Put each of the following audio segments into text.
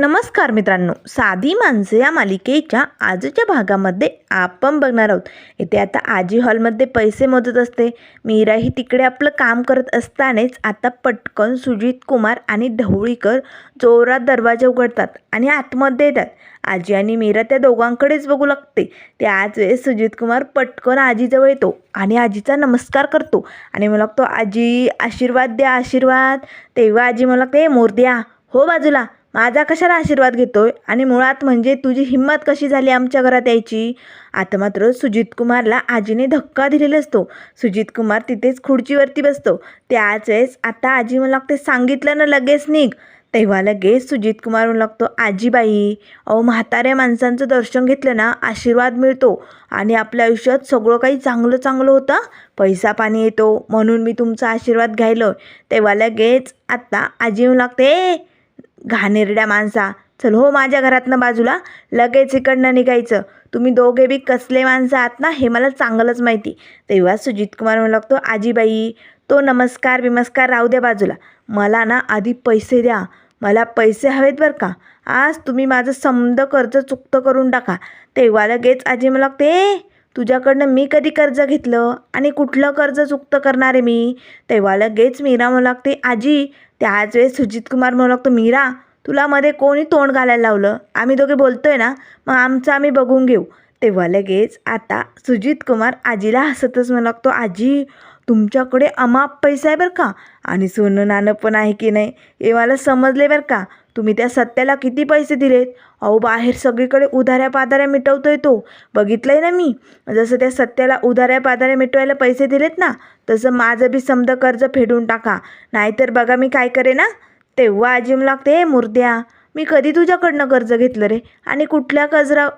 नमस्कार मित्रांनो. साधी माणसं या मालिकेच्या आजच्या भागामध्ये आपण बघणार आहोत. इथे आता आजी हॉलमध्ये पैसे मोजत असते. मीराही तिकडे आपलं काम करत असतानाच आता पटकन सुजित कुमार आणि ढवळीकर जोरात दरवाजा उघडतात आणि आतमध्ये येतात. आजी आणि मीरा त्या दोघांकडेच बघू लागते. त्याच वेळेस सुजित कुमार पटकन आजीजवळ येतो आणि आजीचा नमस्कार करतो आणि मला लागतो आजी आशीर्वाद द्या आशीर्वाद. तेव्हा आजी मला लागते मोर द्या. हो बाजूला. माझा कशाला आशीर्वाद घेतोय? आणि मुळात म्हणजे तुझी हिंमत कशी झाली आमच्या घरात यायची? आता मात्र सुजित कुमारला आजीने धक्का दिलेला असतो. सुजित कुमार तिथेच खुर्चीवरती बसतो. त्याच वेळेस आता आजी मला लागते सांगितलं ना लगेच निघ. तेव्हा लगेच सुजित कुमार म्हणू लागतो आजीबाई अहो म्हाताऱ्या माणसांचं दर्शन घेतलं ना आशीर्वाद मिळतो. आणि आपल्या आयुष्यात सगळं काही चांगलं चांगलं होतं. पैसा पाणी येतो. म्हणून मी तुमचा आशीर्वाद घ्यायलो तेव्हा लगेच आत्ता आजी म्हणू लागते घाणेरड्या माणसा. चल हो माझ्या घरातनं बाजूला. लगेच इकडनं निघायचं. तुम्ही दोघे बी कसले माणसं आहात ना हे मला चांगलंच माहिती. तेव्हा सुजित कुमार म्हणू लागतो आजीबाई तो नमस्कार बिमस्कार राहू द्या बाजूला. मला ना आधी पैसे द्या. मला पैसे हवेत बरं का? आज तुम्ही माझं समद कर्ज चुकतं करून टाका. तेव्हा लगेच आजी मला लागते तुझ्याकडनं मी कधी कर्ज घेतलं आणि कुठलं कर्ज चुकतं करणार आहे मी? तेव्हा लगेच मीरा म्हणू लागते आजी त्याच वेळेस सुजित कुमार म्हणू लागतो मीरा तुला मध्ये कोणी तोंड घालायला लावलं? आम्ही दोघे बोलतोय ना मग आमचं आम्ही बघून घेऊ. तेव्हा लगेच आता सुजित कुमार आजीला हसतच म्हणू लागतो आजी तुमच्याकडे अमाप पैसा आहे बरं का? आणि सोनं नाणं पण आहे की नाही? हे मला समजले बरं का? तुम्ही त्या सत्याला किती पैसे दिलेत? अहो बाहेर सगळीकडे उधाऱ्या पाधाऱ्या मिटवतोय तो. बघितलंय ना मी? जसं त्या सत्याला उधाऱ्या पाधाऱ्या मिटवायला पैसे दिलेत ना तसं माझं बी समजा कर्ज फेडून टाका. नाहीतर बघा मी काय करे ना तेव्हा आजी लागते मुर्द्या मी कधी तुझ्याकडनं कर्ज घेतलं रे? आणि कुठल्या कर्जा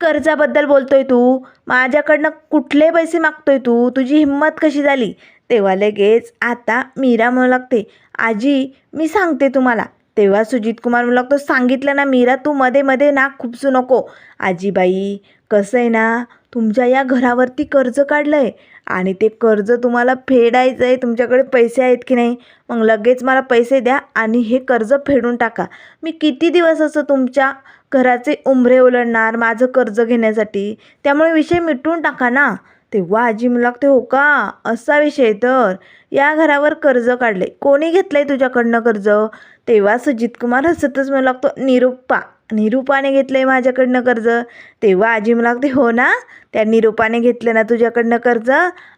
कर्जाबद्दल बोलतोय तू? माझ्याकडनं कुठले पैसे मागतोय तू? तुझी हिंमत कशी झाली? तेव्हा लगेच आता मीरा म्हणू लागते आजी मी सांगते तुम्हाला. तेव्हा सुजित कुमार म्हणू लागतो सांगितलं ना मीरा तू मध्ये मध्ये नाक खुपसू नको. आजीबाई कसं आहे ना तुमच्या या घरावरती कर्ज काढलं आहे आणि ते कर्ज तुम्हाला फेडायचं आहे तुमच्याकडे पैसे आहेत की नाही? मग लगेच मला पैसे द्या आणि हे कर्ज फेडून टाका. मी किती दिवस असं तुमच्या घराचे उंबरे ओलडणार माझं कर्ज घेण्यासाठी? त्यामुळे विषय मिटवून टाका ना. तेव्हा आजी मला लागते हो का? असा विषय तर. या घरावर कर्ज काढले कोणी घेतलं आहे तुझ्याकडनं कर्ज? तेव्हा सुजित कुमार हसतच मला लागतो निरुपा निरूपाने घेतलंय माझ्याकडनं कर्ज. तेव्हा आजी मला लागते हो ना त्या निरूपाने घेतलं ना तुझ्याकडनं कर्ज.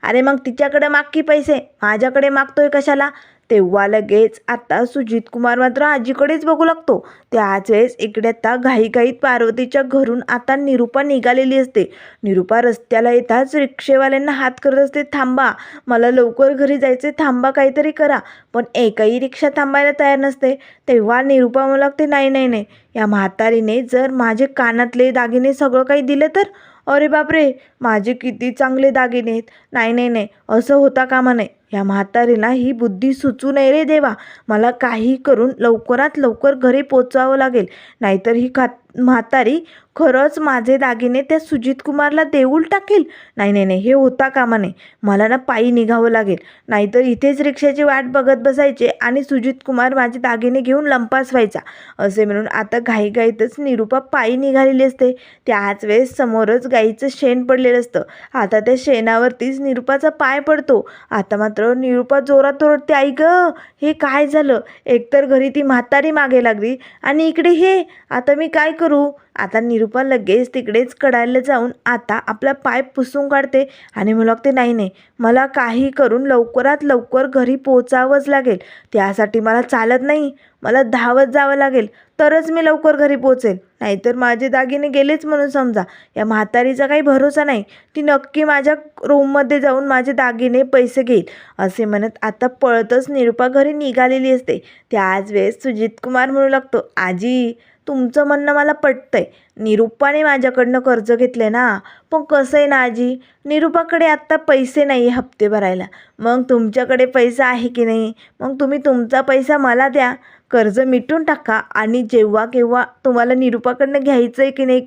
अरे मग तिच्याकडे माग की पैसे माझ्याकडे मागतोय कशाला? तेव्हा लगेच आता सुजित कुमार मात्र आजीकडेच बघू लागतो. त्याच वेळेस इकडे आता घाईघाईत पार्वतीच्या घरून आता निरूपा निघालेली असते. निरूपा रस्त्याला येताच रिक्षेवाल्यांना हात करत असते थांबा मला लवकर घरी जायचे थांबा काहीतरी करा. पण एकही रिक्षा थांबायला तयार नसते. तेव्हा निरूपा मला लागते नाही नाही नाही या म्हातारीने जर माझे कानातले दागिने सगळं काही दिलं तर? अरे बापरे माझे किती चांगले दागिने आहेत. नाही नाही नाही असं होता कामा नाही या म्हातारीला ही बुद्धी सुचू नये रे देवा. मला काही करून लवकरात लवकर घरी पोचावं लागेल. नाहीतर ही खा म्हातारी खरंच माझे दागिने त्या सुजित कुमारला देऊल टाकेल? नाही नाही नाही हे होता कामा नाही मला ना पायी निघावं लागेल. नाहीतर इथेच रिक्षाची वाट बघत बसायचे आणि सुजित कुमार माझे दागिने घेऊन लंपास व्हायचा. असे म्हणून आता घाईघाईतच निरूपा पायी निघालेली असते. त्याच वेळेस समोरच गाईचं शेण पडलेलं असतं. आता त्या शेणावरतीच निरूपाचा पाय पडतो. आता मात्र निरूपा जोरात ओरडते आई गं हे काय झालं? एकतर घरी ती म्हातारी मागे लागली आणि इकडे हे आता मी काय करू? आता निरूपा लगेच तिकडेच कडायला जाऊन आता आपला पाय पुसून काढते. आणि मला लागते नाही नाही मला काही करून लवकरात लवकर घरी पोचावंच लागेल. त्यासाठी मला चालत नाही. मला धावत जावं लागेल. तरच मी लवकर घरी पोचेल नाहीतर माझे दागिने गेलेच म्हणून समजा. या म्हातारीचा काही भरोसा नाही. ती नक्की माझ्या रूममध्ये जाऊन माझे दागिने पैसे घेईल. असे म्हणत आता पळतच निरूपा घरी निघालेली असते. त्याच वेळेस सुजित कुमार म्हणू लागतो आजी तुमचं म्हणणं मला पटतं आहे निरुपाने माझ्याकडनं कर्ज घेतले ना. पण कसं आहे ना आजी? निरुपाकडे आत्ता पैसे नाही हप्ते भरायला. मग तुमच्याकडे पैसा आहे की नाही? मग तुम्ही तुमचा पैसा मला द्या. कर्ज मिटून टाका. आणि जेव्हा केव्हा तुम्हाला निरुपाकडनं घ्यायचं आहे की नाही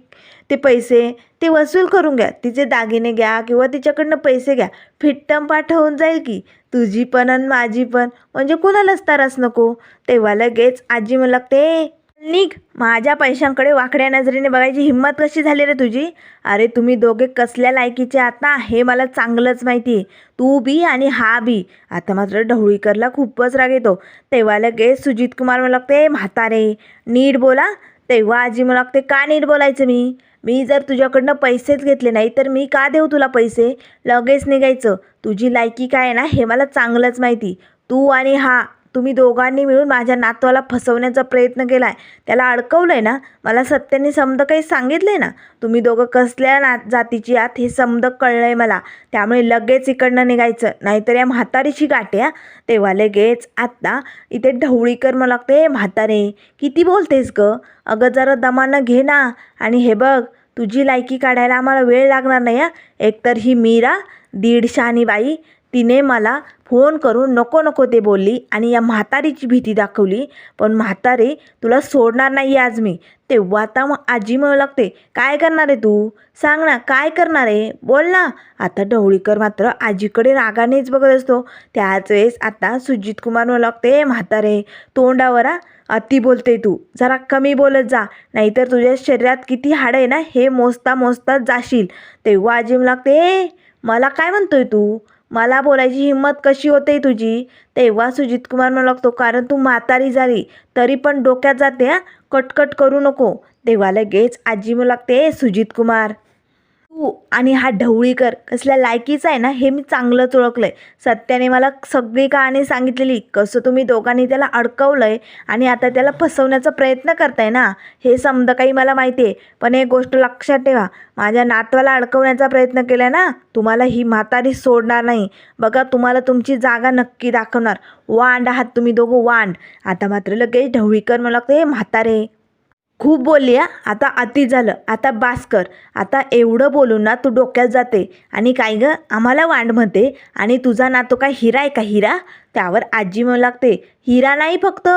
ते पैसे ते वसूल करून घ्या. तिचे दागिने घ्या किंवा तिच्याकडनं पैसे घ्या. फिट्टम पाठवून जाईल की. तुझी पण आणि माझी पण. म्हणजे कुणालाच त्रास नको. तेव्हा लगेच आजी मला लागते निघ. माझ्या पैशांकडे वाकड्या नजरेने बघायची हिंमत कशी झाली रे तुझी? अरे तुम्ही दोघे कसल्या लायकीचे आता? हे मला चांगलंच माहिती आहे तू बी आणि हा बी. आता मात्र ढवळीकरला खूपच राग येतो. तेव्हा लगेच सुजित कुमार मला लागते म्हातारे नीट बोला. तेव्हा आजी मला लागते का नीट बोलायचं मी? मी जर तुझ्याकडनं पैसेच घेतले नाही तर मी का देऊ तुला पैसे? लगेच निघायचं. तुझी लायकी काय आहे ना हे मला चांगलंच माहिती. तू आणि हा तुम्ही दोघांनी मिळून माझ्या नातवाला फसवण्याचा प्रयत्न केला आहे त्याला अडकवलं आहे ना? मला सत्याने समद काही सांगितलं आहे ना? तुम्ही दोघं कसल्या ना जातीची आहात हे समद कळलं आहे मला. त्यामुळे लगेच इकडनं निघायचं. नाहीतर या म्हातारीची गाठी आहे तेव्हा लगेच आत्ता इथे ढवळीकर मला लागते म्हातारे किती बोलतेस ग? अगं जरा दमानं घे ना. आणि हे बघ तुझी लायकी काढायला आम्हाला वेळ लागणार नाही हा. एकतर ही मीरा दीड शहाणी बाई तिने मला फोन करून नको नको ते बोलली आणि या म्हातारीची भीती दाखवली. पण म्हातारे तुला सोडणार नाही आज मी. तेव्हा आता मग आजी म्हणू लागते काय करणार आहे तू? सांग ना काय करणार आहे? बोल ना. आता ढवळीकर मात्र आजीकडे रागानेच बघत असतो. त्याच वेळेस आता सुजित कुमार म्हणू लागते म्हातारे तोंडावर अति बोलते तू. जरा कमी बोलत जा. नाहीतर तुझ्या शरीरात किती हाड आहे ना हे मोजता मोजता जाशील. तेव्हा आजी म्हणू लागते मला काय म्हणतोय तू? मला बोलायची हिंमत कशी होते तुझी? तेव्हा सुजित कुमार म्हणू लागतो कारण तू म्हातारी झाली तरी पण डोक्यात जाते हा? कटकट करू नको. तेव्हा लगेच आजी म्हणू लागते सुजितकुमार. सुजित कुमार तू आणि हा ढवळीकर कसल्या लायकीचा आहे ना हे मी चांगलंच ओळखलं आहे सत्याने मला सगळी कहाणी सांगितलेली कसं तुम्ही दोघांनी त्याला अडकवलं आहे आणि आता त्याला फसवण्याचा प्रयत्न करताय ना हे समजा काही मला माहिती आहे. पण एक गोष्ट लक्षात ठेवा माझ्या नातवाला अडकवण्याचा प्रयत्न केला ना तुम्हाला ही म्हातारी सोडणार नाही. बघा तुम्हाला तुमची जागा नक्की दाखवणार. वांड आहात तुम्ही दोघं वांड. आता मात्र लगेच ढवळीकर मला लागते म्हातारे खूप बोलली हा. आता अति झालं. आता बास कर. आता एवढं बोलून ना तू डोक्यात जाते. आणि काय गं? आम्हाला वांड म्हणते. आणि तुझा नातो काय हिरा आहे का हिरा? त्यावर आजी म्हणू लागते हिरा नाही फक्त.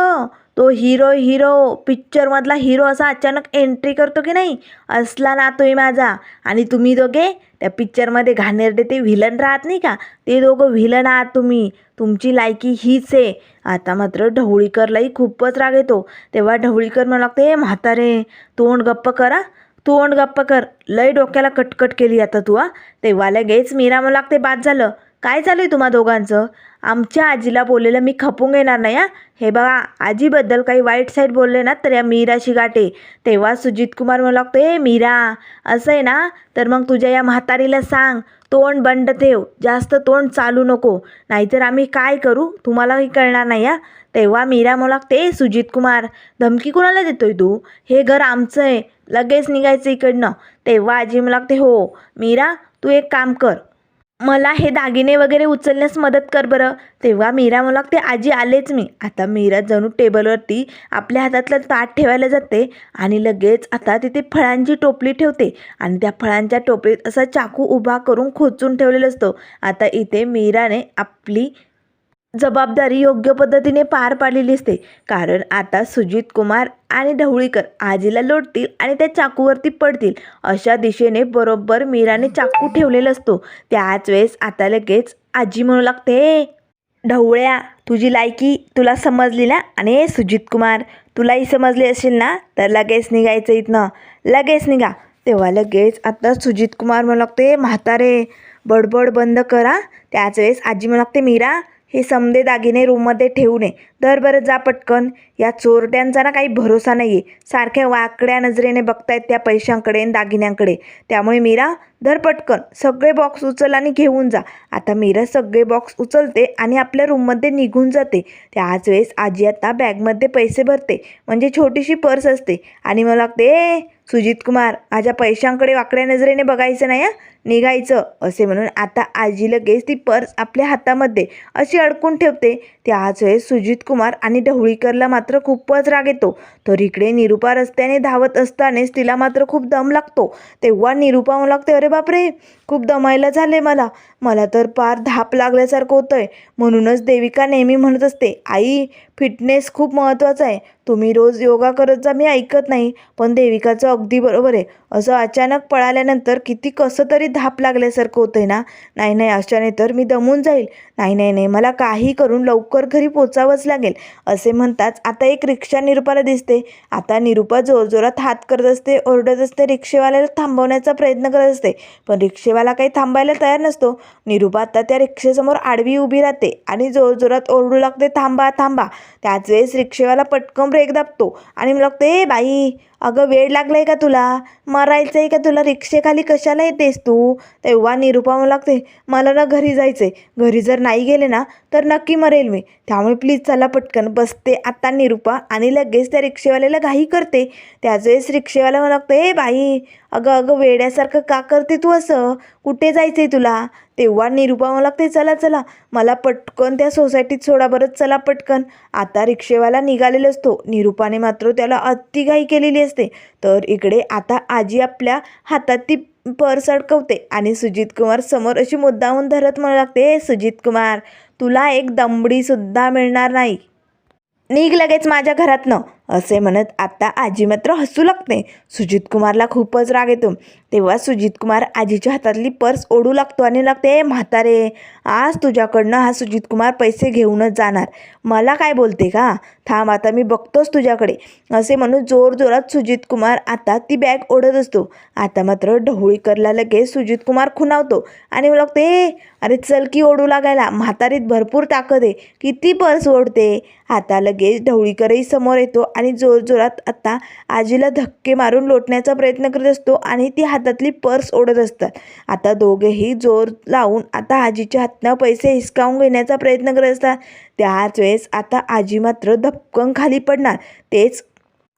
तो हिरो हिरो पिक्चरमधला हिरो असा अचानक एंट्री करतो की नाही? असला नातो आहे माझा. आणि तुम्ही दोघे त्या पिक्चरमध्ये घाणेरडे ते व्हिलन राहत नाही का? ते दोघं व्हिलन आहात तुम्ही. तुमची लायकी हीच आहे. आता मात्र ढवळीकरलाही खूपच राग येतो. तेव्हा ढवळीकर म्हणू लागते हे म्हातारे तोंड गप्प करा तोंड गप्प कर. लय डोक्याला कटकट केली आता तू हा. तेव्हा लगेच मीरा म्हणू लागते बाद झालं. काय चालू आहे तुम्हा दोघांचं? आमच्या आजीला बोललेलं मी खपून घेणार नाही हा. हे बघा आजीबद्दल काही वाईट साईड बोलले ना तर या मीराशी गाठे. तेव्हा सुजित कुमार म्हणू लागतो ए मीरा असं आहे ना? तर मग तुझ्या या म्हातारीला सांग तोंड बंड ठेव जास्त तोंड चालू नको. नाहीतर आम्ही काय करू? तुम्हालाही कळणार नाही हा. तेव्हा मीरा म्हणू लागते "ए, सुजित कुमार धमकी कुणाला देतोय तू? हे घर आमचं आहे लगेच निघायचं इकडनं. तेव्हा आजी म्हणू लागते हो मीरा तू एक काम कर मला हे दागिने वगैरे उचलण्यास मदत कर बरं. तेव्हा मीरा मला ते आजी आलेच मी. आता मीरा जणू टेबलवरती आपल्या हातातलं ताट ठेवायला जाते आणि लगेच आता तिथे फळांची टोपली ठेवते आणि त्या फळांच्या टोपलीत असा चाकू उभा करून खोचून ठेवलेला असतो. आता इथे मीराने आपली जबाबदारी योग्य पद्धतीने पार पाडलेली असते. कारण आता सुजित कुमार आणि ढवळीकर आजीला लोटतील आणि त्या चाकूवरती पडतील. अशा दिशेने बरोबर मीराने चाकू ठेवलेला असतो. त्याच वेळेस आता लगेच आजी म्हणू लागते ढवळ्या तुझी लायकी तुला समजली ना? आणि सुजित कुमार तुलाही समजली असेल ना? तर लगेच निघायचं इथनं. लगेच निघा. तेव्हा लगेच आता सुजित कुमार म्हणू लागते म्हातारे बडबड बंद करा. त्याच वेळेस आजी म्हणू लागते मीरा हे समदे दागिने रूममध्ये ठेवू नये. दर बरं जा पटकन. या चोरट्यांचा ना काही भरोसा नाही आहे सारख्या वाकड्या नजरेने बघतायत त्या पैशांकडे आणि दागिन्यांकडे. त्यामुळे मीरा धर पटकन. सगळे बॉक्स उचल आणि घेऊन जा. आता मीरा सगळे बॉक्स उचलते आणि आपल्या रूममध्ये निघून जाते. त्याच वेळेस आजी आता बॅगमध्ये पैसे भरते. म्हणजे छोटीशी पर्स असते. आणि मला लागते "ए, सुजित कुमार माझ्या पैशांकडे वाकड्या नजरेने बघायचं नाही हं? निघायचं. असे म्हणून आता आजी लगेच ती पर्स आपल्या हातामध्ये अशी अडकून ठेवते. त्याच वेळेस सुजित कुमार आणि ढवळीकरला मात्र खूपच राग येतो. तर इकडे निरुपा रस्त्याने धावत असतानाच तिला मात्र खूप दम लागतो. तेव्हा निरुपा म्हणू लागते अरे बापरे! खूप दमायला झाले मला. मला तर पार धाप लागल्यासारखं होतंय. म्हणूनच देविका नेहमी म्हणत असते आई फिटनेस खूप महत्त्वाचा आहे. तुम्ही रोज योगा करत जा मी ऐकत नाही. पण देविकाचं अगदी बरोबर आहे. असं अचानक पळाल्यानंतर किती कसं तरी धाप लागल्यासारखं होतंय ना. नाही नाही अशाने तर मी दमून जाईल. नाही नाही नाही मला काही करून लवकर घरी पोचावंच लागेल. असे म्हणताच आता एक रिक्षा निरुपाला दिसते. आता निरुपा जोरजोरात हात करत असते ओरडत असते रिक्षेवाल्याला थांबवण्याचा प्रयत्न करत असते. पण रिक्षे रिक्षेवाला काही थांबायला तयार नसतो. निरुपा आता त्या रिक्षेसमोर आडवी उभी राहते आणि जोरजोरात ओरडू लागते थांबा थांबा. त्याच वेळेस रिक्षेवाला पटकन ब्रेक दाबतो आणि लागते ए बाई अगं वेळ आहे का तुला? मरायचं आहे का तुला? रिक्षेखाली कशाला येतेस तू? तेव्हा निरुपा मला लागते मला ना घरी जायचं आहे घरी जर नाही गेले ना तर नक्की मरेल मी. त्यामुळे प्लीज चला पटकन. बसते आता निरुपा आणि लगेच त्या रिक्षेवाल्याला घाई करते. त्याच वेळेस रिक्षेवाला मला लागतं ए बाई अगं अगं वेड्यासारखं का करते तू असं? कुठे जायचं आहे तुला? तेव्हा निरुपा मला लागते चला चला. मला पटकन त्या सोसायटीत सोडा बरं. चला पटकन. आता रिक्षेवाला निघालेला असतो. निरुपाने मात्र त्याला अतिघाई केलेली असते. तर इकडे आता आजी आपल्या हातात ती पर्स अडकवते आणि सुजित कुमार समोर अशी मुद्दाहून धरत म्हणू लागते "ए, सुजित कुमार तुला एक दमडीसुद्धा मिळणार नाही. निघ लगेच माझ्या घरातनं. असे म्हणत आता आजी मात्र हसू लागते. सुजित कुमारला खूपच राग येतो. तेव्हा सुजित कुमार आजीच्या हातातली पर्स ओढू लागतो आणि लागते "ए, म्हातारे आज तुझ्याकडनं हा सुजित कुमार पैसे घेऊनच जाणार. मला काय बोलते का? थांब आता मी बघतोच तुझ्याकडे. असे म्हणून जोरजोरात सुजित कुमार आता ती बॅग ओढत असतो. आता मात्र ढवळीकरला लगेच सुजित कुमार खुनावतो आणि लागते "ए, अरे चल की ओढू लागायला. म्हातारीत भरपूर ताकद आहे. किती पर्स ओढते? आता लगेच ढवळीकरही समोर येतो आणि जोरजोरात आता आजीला धक्के मारून लोटण्याचा प्रयत्न करत असतो आणि ती हातातली पर्स ओढत असतात. आता दोघेही जोर लावून आता आजीच्या हातनं पैसे हिसकावून घेण्याचा प्रयत्न करत असतात. त्याच वेळेस आता आजी मात्र धपकन खाली पडणार. तेच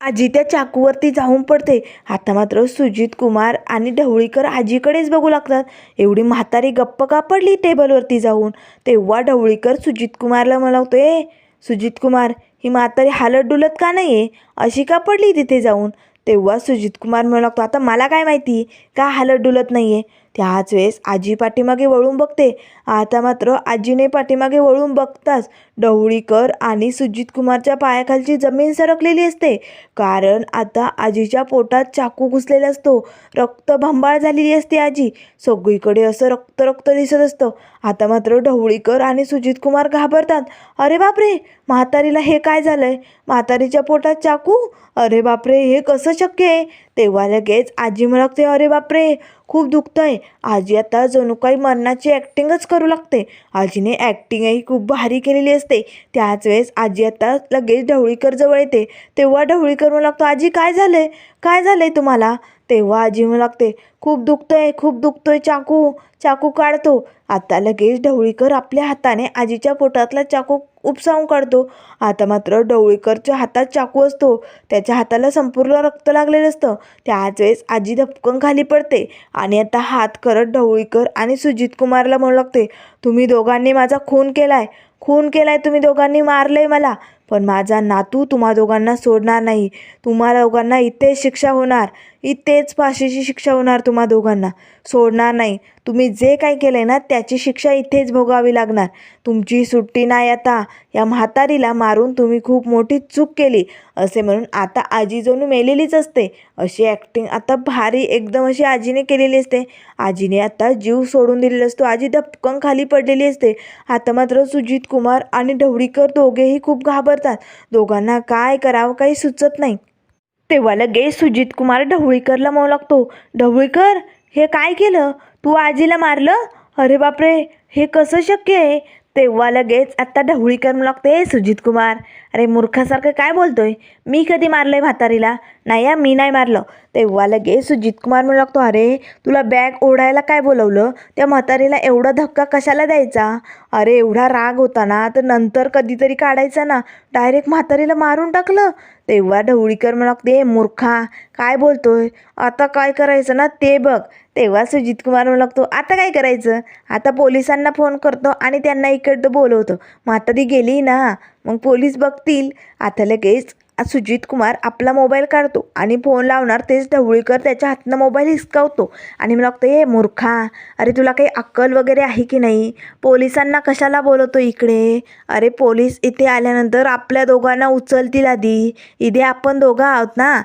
आजी त्या चाकूवरती जाऊन पडते. आता मात्र सुजित कुमार आणि ढवळीकर आजीकडेच बघू लागतात. एवढी म्हातारी गप्प का पडली टेबलवरती जाऊन? तेव्हा ढवळीकर सुजित कुमारला म्हणतो ए सुजित कुमार ही म्हातारी हालत डुलत का नाही आहे अशी का पडली तिथे जाऊन? तेव्हा सुजित कुमार म्हणू लागतो आता मला काय माहिती? का हालत डुलत नाही आहे त्याच वेळेस आजी पाठीमागे वळून बघते. आता मात्र आजीने पाठीमागे वळून बघताच ढवळीकर आणि सुजित कुमारच्या पायाखालची जमीन सरकलेली असते. कारण आता आजीच्या पोटात चाकू घुसलेला असतो. रक्त भंबाळ झालेली असते आजी. सगळीकडे असं रक्त रक्त दिसत असतं. आता मात्र ढवळीकर आणि सुजित कुमार घाबरतात. अरे बापरे! म्हातारीला हे काय झालंय? म्हातारीच्या पोटात चाकू? अरे बापरे! हे कसं शक्य आहे? तेव्हा लगेच आजी म्हणते अरे बापरे! खूप दुखतंय. आजी आता जणू काही मरणाची ॲक्टिंगच करू लागते. आजीने ॲक्टिंगही खूप भारी केलेली असते. त्याच वेळेस आजी आता लगेच ढवळीकर जवळ येते. तेव्हा ढवळीकर म्हणू लागतो आजी काय झालं आहे काय झालं आहे तुम्हाला? तेव्हा आजी म्हणू लागते खूप दुखतंय खूप दुखतोय चाकू चाकू काढतो आता लगेच ढवळीकर आपल्या हाताने आजीच्या पोटातला चाकू उपसावून काढतो. आता मात्र ढवळीकरच्या हातात चाकू असतो. त्याच्या हाताला संपूर्ण रक्त लागलेलं असतं. त्याच वेळेस आजी धपकन खाली पडते आणि आता हात करत ढवळीकर आणि सुजित कुमारला म्हणू लागते तुम्ही दोघांनी माझा खून केलाय. खून केलाय तुम्ही दोघांनी मारलंय मला. पण माझा नातू तुम्हा दोघांना सोडणार नाही. तुम्हाला दोघांना इथेच शिक्षा होणार. इथेच फाशीची शिक्षा होणार तुम्हा दोघांना. सोडणार नाही. तुम्ही जे काही केलं आहे ना त्याची शिक्षा इथेच भोगावी लागणार. तुमची सुट्टी नाही आता. या म्हातारीला मारून तुम्ही खूप मोठी चूक केली. असे म्हणून आता आजी जणू मेलेलीच असते. अशी ॲक्टिंग आता भारी एकदम अशी आजीने केलेली असते. आजीने आता जीव सोडून दिलेला असतो. आजी धपकन खाली पडलेली असते. आता मात्र सुजित कुमार आणि ढवळीकर दोघेही खूप घाबरतात. दोघांना काय करावं काही सुचत नाही. तेव्हा लगेच सुजित कुमार ढवळीकरला म्हणू लागतो ढवळीकर हे काय केलं? तू आजीला मारलं? अरे बापरे हे कसं शक्य आहे? तेव्हा लगेच आत्ता ढवळीकर म्हणू लागते सुजित कुमार. अरे मूर्खासारखं काय बोलतोय? मी कधी मारलंय म्हातारीला? नाही मी नाही मारलं. तेव्हा लगेच सुजित कुमार म्हणू लागतो अरे तुला बॅग ओढायला काय बोलवलं? त्या म्हातारीला एवढा धक्का कशाला द्यायचा? अरे एवढा राग होता ना तर नंतर कधीतरी काढायचा ना. डायरेक्ट म्हातारीला मारून टाकलं. तेव्हा ढवळीकर म्हणू लागते मूर्खा काय बोलतोय? आता काय करायचं ना ते बघ. तेव्हा सुजित कुमार लागतो आता काय करायचं? आता पोलिसांना फोन करतो आणि त्यांना इकडं बोलवतो. म्हातारी गेली ना? मग पोलीस बघतील. आता लगेच सुजित कुमार आपला मोबाईल काढतो आणि फोन लावणार तेच ढवळीकर त्याच्या हातनं मोबाईल हिसकावतो आणि मला लागतो हे मूर्खा अरे तुला काही अक्कल वगैरे आहे की नाही? पोलिसांना कशाला बोलवतो इकडे? अरे पोलीस इथे आल्यानंतर आपल्या दोघांना उचलतील आधी. इथे आपण दोघं आहोत ना?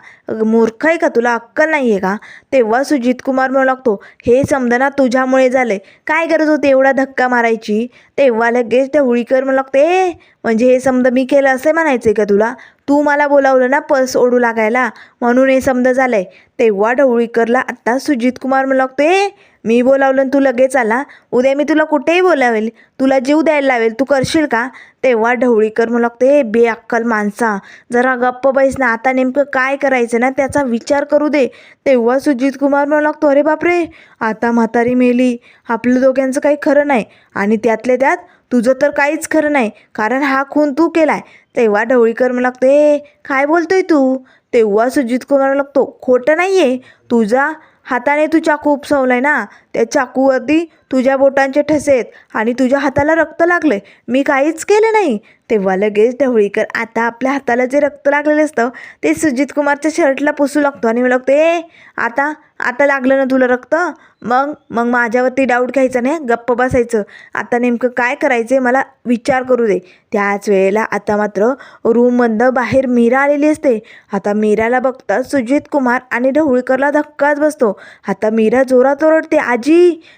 मूर्ख आहे का? तुला अक्कल नाही आहे का? तेव्हा सुजित कुमार म्हणू लागतो हे समजा तुझ्यामुळे झालंय. काय गरज होती एवढा धक्का मारायची? तेव्हा लगेच ढवळीकर म्हणू लागते ए म्हणजे हे समजा मी केलं असे म्हणायचं का तुला? तू मला बोलावलं ना पर्स ओढू लागायला म्हणून हे समजा झालंय. तेव्हा ढवळीकरला आत्ता सुजित कुमार म्हणू लागतो ए मी बोलावलं तू लगेच आला. उद्या मी तुला कुठेही बोलावेल. तुला जीव द्यायला लावेल. तू करशील का? तेव्हा ढवळीकर म्हणू लागतो हे बे अक्कल माणसा जरा गप्प बैस ना. आता नेमकं काय करायचं ना त्याचा विचार करू दे. तेव्हा सुजित कुमार म्हणू लागतो अरे बापरे! आता म्हातारी मेली. आपलं दोघांचं काही खरं नाही. आणि त्यातले त्यात तुझं तर काहीच खरं नाही. कारण हा खून तू केलाय. तेव्हा ढवळीकर म्हणू लागतो ए काय बोलतोय तू? तेव्हा सुजित कुमार लागतो खोटं नाही आहे तुझा हाताने तू चाकू आहे ना? त्या चाकूवरती तुझ्या बोटांचे ठसे आहेत आणि तुझ्या हाताला रक्त लागले मी काहीच केलं नाही. तेव्हा लगेच ढवळीकर आता आपल्या हाताला जे रक्त लागलेलं असतं ते सुजित कुमारच्या शर्टला पुसू लागतो आणि मला लागतो ए आता आता लागलं ना तुला रक्त? मग मग माझ्यावरती डाऊट घ्यायचा नाही गप्प बसायचं. आता नेमकं काय करायचं मला विचार करू दे. त्याच वेळेला आता मात्र रूममधनं बाहेर मीरा आलेली असते. आता मीराला बघता सुजित कुमार आणि ढवळीकरला धक्काच बसतो. आता मीरा जोरात ओरडते आज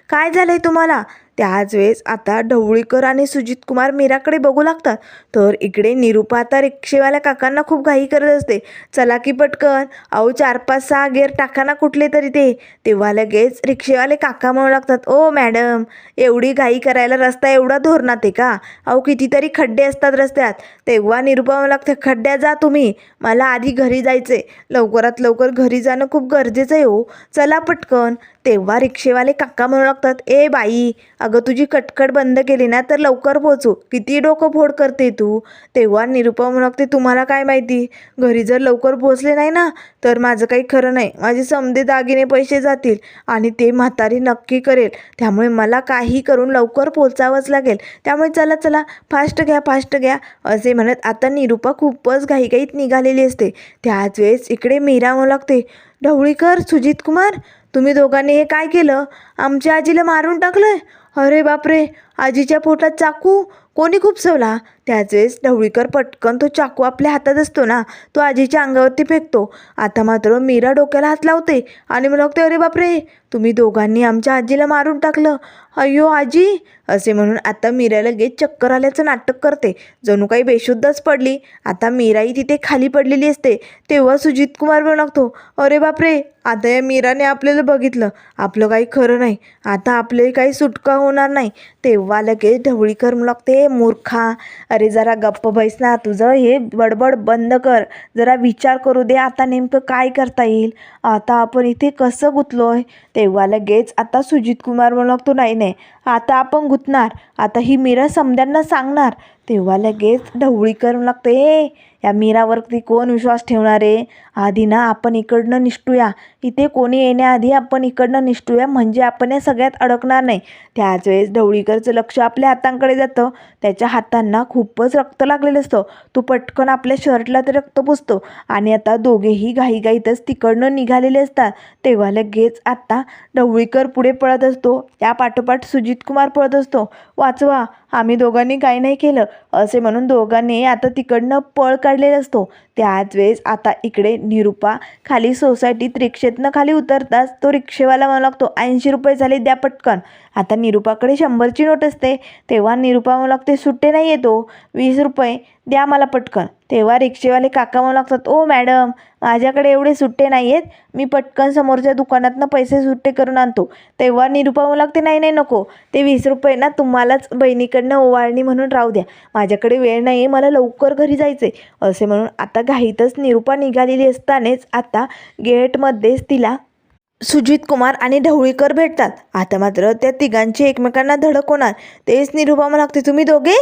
काय झालंय तुम्हाला? त्याच वेळेस आता ढवळीकर आणि सुजित कुमार मीराकडे बघू लागतात. तर इकडे निरुपा आता रिक्षेवाल्या काकांना खूप घाई करत असते. चला की पटकन. अहो चार पाच सहा गेअर टाका ना कुठले तरी ते. तेव्हा लगेच रिक्षेवाले काका म्हणू लागतात ओ मॅडम एवढी घाई करायला रस्ता एवढा धोरणात आहे का? अहो कितीतरी खड्डे असतात रस्त्यात. तेव्हा निरुपा म्हणू लागते खड्ड्या जा तुम्ही. मला आधी घरी जायचे लवकरात लवकर घरी जाणं खूप गरजेचं आहे हो. चला पटकन. तेव्हा रिक्षेवाले काका म्हणू लागतात ए बाई अगं तुझी कटकट बंद केली ना तर लवकर पोचू किती डोकं फोड करते तू? तेव्हा निरुपा म्हणू लागते तुम्हाला काय माहिती? घरी जर लवकर पोचले नाही ना तर माझं काही खरं नाही. माझे समधे दागिने पैसे जातील आणि ते म्हातारी नक्की करेल. त्यामुळे मला काही करून लवकर पोचावंच लागेल. त्यामुळे चला चला फास्ट घ्या फास्ट घ्या. असे म्हणत आता निरुपा खूपच घाईघाईत निघालेली असते. त्याच वेळेस इकडे मीरा म्हणू लागते ढवळीकर सुजित कुमार तुम्ही दोघांनी हे काय केलं? आमच्या आजीला मारून टाकलंय? अरे बापरे! आजीच्या पोटात चाकू कोणी खुपसवला? त्याच वेळेस ढवळीकर पटकन तो चाकू आपल्या हातात असतो ना तो आजीच्या अंगावरती फेकतो. आता मात्र मीरा डोक्याला हात लावते आणि मला लागते अरे बापरे तुम्ही दोघांनी आमच्या आजीला मारून टाकलं. अय्यो आजी असे म्हणून आता मीरा लगेच चक्कर आल्याचं नाटक करते. जणू काही बेशुद्धच पडली. आता मीराही तिथे खाली पडलेली असते. तेव्हा सुजित कुमार म्हणू लागतो अरे बापरे आता या मीराने आपल्याला बघितलं. आपलं काही खरं नाही. आता आपले काही सुटका होणार नाही. तेव्हा लगेच ढवळीकर म्हणू लागते मूर्खा अरे जरा गप्प बैस ना तुझं हे बडबड बंद कर. जरा विचार करू दे आता नेमकं काय करता येईल? आता आपण इथे कसं गुंतलोय? तेव्हा लगेच आता सुजित कुमार म्हणू लागतो नाही नाही. आता आपण गुंतणार. आता ही मीरा समद्यांना सांगणार. तेव्हा लगेच ढवळीकर म्हणू लागते. ए या मीरावरती कोण विश्वास ठेवणार आहे आधी ना आपण इकडनं निष्ठूया. इथे कोणी येण्याआधी आपण इकडनं निष्ठूया. म्हणजे आपण या सगळ्यात अडकणार नाही. त्याच वेळेस ढवळीकरचं लक्ष आपल्या हातांकडे जातं. त्याच्या हातांना खूपच रक्त लागलेलं असतं. तो पटकन आपल्या शर्टला ते रक्त पुसतो. आणि आता दोघेही घाईघाईतच तिकडनं निघालेले असतात. तेव्हा लगेच आता ढवळीकर पुढे पळत असतो. त्या पाठोपाठ सुजी कुमार पळत असतो. वाचवा. आम्ही दोघांनी काही नाही केलं. असे म्हणून दोघांनी आता तिकडनं पळ काढलेला असतो. त्याच वेळेस आता इकडे निरुपा खाली सोसायटीत रिक्षेतनं खाली उतरताच तो रिक्षेवाला म्हणू लागतो ऐंशी रुपये झाले द्या पटकन. आता निरुपाकडे शंभरची नोट असते. तेव्हा निरुपा म्हणू लागते सुट्टे नाही येतो वीस रुपये द्या मला पटकन. तेव्हा रिक्षेवाले काका म्हणू लागतात ओ मॅडम माझ्याकडे एवढे सुट्टे नाही आहेत मी पटकन समोरच्या दुकानातनं पैसे सुट्टे करून आणतो. तेव्हा निरुपा म्हणू लागते नाही नाही नको. ते वीस रुपये ना तुम्हालाच बहिणीकडे बहिणीकडनं ओवाळणी म्हणून राहू द्या. माझ्याकडे वेळ नाही आहे मला लवकर घरी जायचे असे म्हणून आता घाईतच निरुपा निघालेली असतानाच आता गेटमध्येच तिला सुजित कुमार आणि ढवळीकर भेटतात. आता मात्र त्या तिघांची एकमेकांना धडक होणार. तेच निरुपा म्हणा लागते तुम्ही दोघे?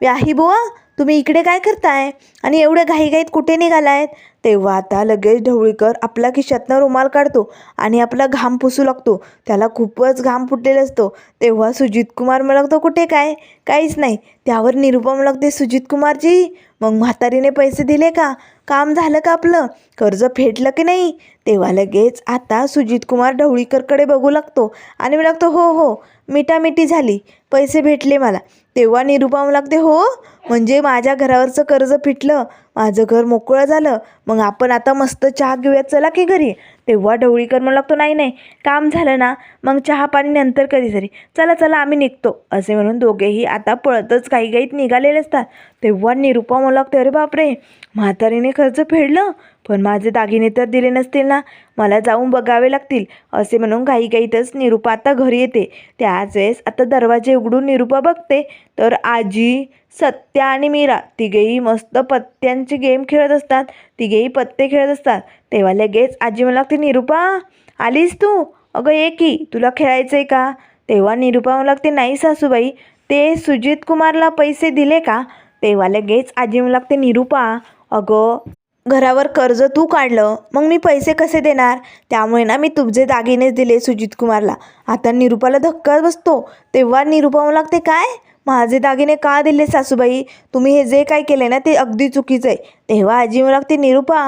व्याही बुवा? तुम्ही इकडे काय करताय? आणि एवढ्या घाईघाईत कुठे निघालायत? तेव्हा आता लगेच ढवळीकर आपला खिशातनं रुमाल काढतो आणि आपला घाम पुसू लागतो. त्याला खूपच घाम फुटलेला असतो. तेव्हा सुजित कुमार म्हणतो कुठे काय? काहीच नाही. त्यावर निरुपम लागते सुजित कुमारजी मग म्हातारीने पैसे दिले का? काम झालं का आपलं? कर्ज फेडलं की नाही? तेव्हा लगेच आता सुजित कुमार ढवळीकरकडे बघू लागतो आणि मी लागतो हो हो मिठामिठी झाली. पैसे भेटले मला. तेव्हा निरुपम लागते हो? म्हणजे माझ्या घरावरचं कर्ज फिटलं माझं घर मोकळं झालं मग आपण आता मस्त चहा घेऊयात चला की घरी. तेव्हा ढवळीकर म्हणू लागतो नाही नाही काम झालं ना मग चहा पाणी नंतर कधीतरी. चला चला आम्ही निघतो असे म्हणून दोघेही आता पळतच काही गाईत निघालेले असतात. तेव्हा निरुपा म्हणू लागते अरे बापरे म्हातारीने कर्ज फेडलं पण माझे दागिने तर दिले नसतील ना. मला जाऊन बघावे लागतील. असे म्हणून घाईघाईतच निरुपा आता घरी येते. त्याच वेळेस आता दरवाजे उघडून निरुपा बघते. तर आजी सत्या आणि मीरा तिघेही मस्त पत्त्यांचे गेम खेळत असतात. तिघेही पत्ते खेळत असतात. तेव्हा लगेच आजी मला लागते निरुपा आलीस तू? अगं ये की. तुला खेळायचं आहे का? तेव्हा निरुपा मला लागते नाही सासूबाई. ते सुजित कुमारला पैसे दिले का? तेव्हा लगेच आजी मला लागते निरुपा अगं घरावर कर्ज तू काढलं मग मी पैसे कसे देणार? त्यामुळे ना मी तुझे दागिनेच दिले सुजित कुमारला. आता निरुपाला धक्का बसतो. तेव्हा निरुपा म्हणू लागते काय? माझे दागिने का दिले सासूबाई? तुम्ही हे जे काय केले ना ते अगदी चुकीचं आहे. तेव्हा आजी म्हणू लागते निरुपा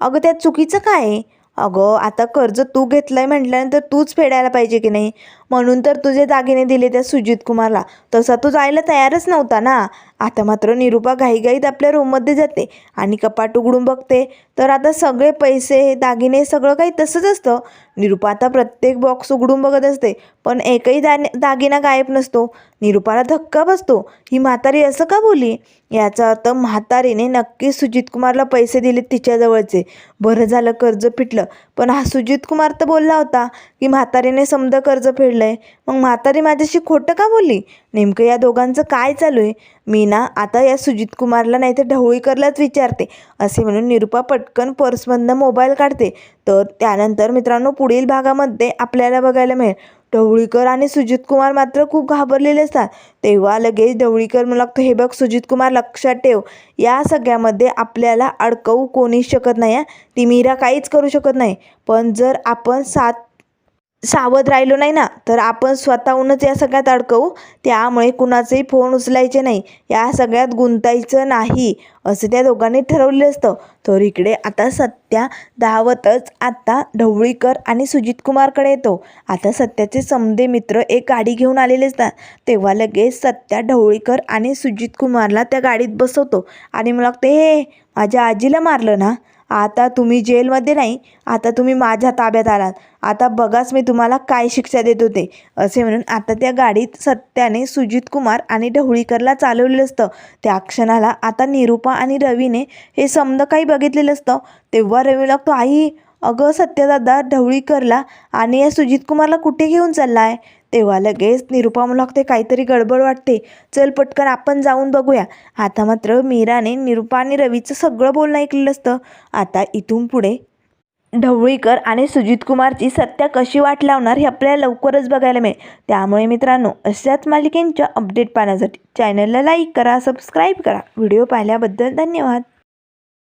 अगं त्यात चुकीचं काय अगं आता कर्ज तू घेतलं आहे म्हटल्यानंतर तूच फेडायला पाहिजे की नाही? म्हणून तर तुझे दागिने दिले त्या सुजित कुमारला. तसा तू जायला तयारच नव्हता ना. आता मात्र निरुपा घाईघाईत आपल्या रूममध्ये जाते आणि कपाट उघडून बघते. तर आता सगळे पैसे दागिने सगळं काही तसंच असतं. निरुपा आता प्रत्येक बॉक्स उघडून बघत असते पण एकही दा दागिना गायब नसतो. निरुपाला धक्का बसतो. ही म्हातारी असं का बोली याचा अर्थ म्हातारीने नक्कीच सुजित कुमारला पैसे दिले तिच्याजवळचे बरं झालं कर्ज फिटलं. पण हा सुजित कुमार तर बोलला होता की म्हातारीने समजा कर्ज फेडलं आहे मग म्हातारी माझ्याशी खोटं का बोलली? नेमकं या दोघांचं काय चालू आहे मी ना आता या सुजित कुमारला नाही तर ढवळीकरलाच विचारते असे म्हणून निरुपा पटकन पर्समधनं मोबाईल काढते. तर त्यानंतर मित्रांनो पुढील भागामध्ये आपल्याला बघायला मिळेल. ढवळीकर आणि सुजित कुमार मात्र खूप घाबरलेले असतात. तेव्हा लगेच ढवळीकर मला लागतो हे बघ सुजित कुमार लक्षात ठेव. या सगळ्यामध्ये आपल्याला अडकवू कोणीच शकत नाही ती मीरा काहीच करू शकत नाही. पण जर आपण सात सावध राहिलो नाही ना तर आपण स्वतःहूनच या सगळ्यात अडकवू. त्यामुळे कुणाचेही फोन उचलायचे नाही. या सगळ्यात गुंतायचं नाही असं त्या दोघांनी ठरवलेलं असतं. तर इकडे आता सत्या धावतच आता ढवळीकर आणि सुजित कुमारकडे येतो. आता सत्याचे समदे मित्र एक गाडी घेऊन आलेले असतात. तेव्हा लगेच सत्या ढवळीकर आणि सुजित कुमारला त्या गाडीत बसवतो. आणि मला ते हे माझ्या आजीला मारलं ना? आता तुम्ही जेलमध्ये नाही आता तुम्ही माझ्या ताब्यात आलात. आता बघाच मी तुम्हाला काय शिक्षा देत होते. असे म्हणून आता त्या गाडीत सत्याने सुजित कुमार आणि ढवळीकरला चालवलेलं असतं. त्या क्षणाला आता निरुपा आणि रवीने हे समद काही बघितलेलं असतं. तेव्हा रवी लागतो आई अगं सत्यदादा ढवळीकरला आणि या सुजित कुमारला कुठे घेऊन चालला आहे तेव्हा लगेच निरुपा लागते काहीतरी गडबड वाटते. चल पटकन आपण जाऊन बघूया. आता मात्र मीराने निरुपा आणि रवीचं सगळं बोलणं ऐकलेलं असतं. आता इथून पुढे ढवळीकर आणि सुजित कुमारची सत्या कशी वाट लावणार हे आपल्याला लवकरच बघायला मिळेल. त्यामुळे मित्रांनो अशाच मालिकेंच्या अपडेट पाहण्यासाठी चॅनलला लाईक करा सबस्क्राईब करा. व्हिडिओ पाहिल्याबद्दल धन्यवाद.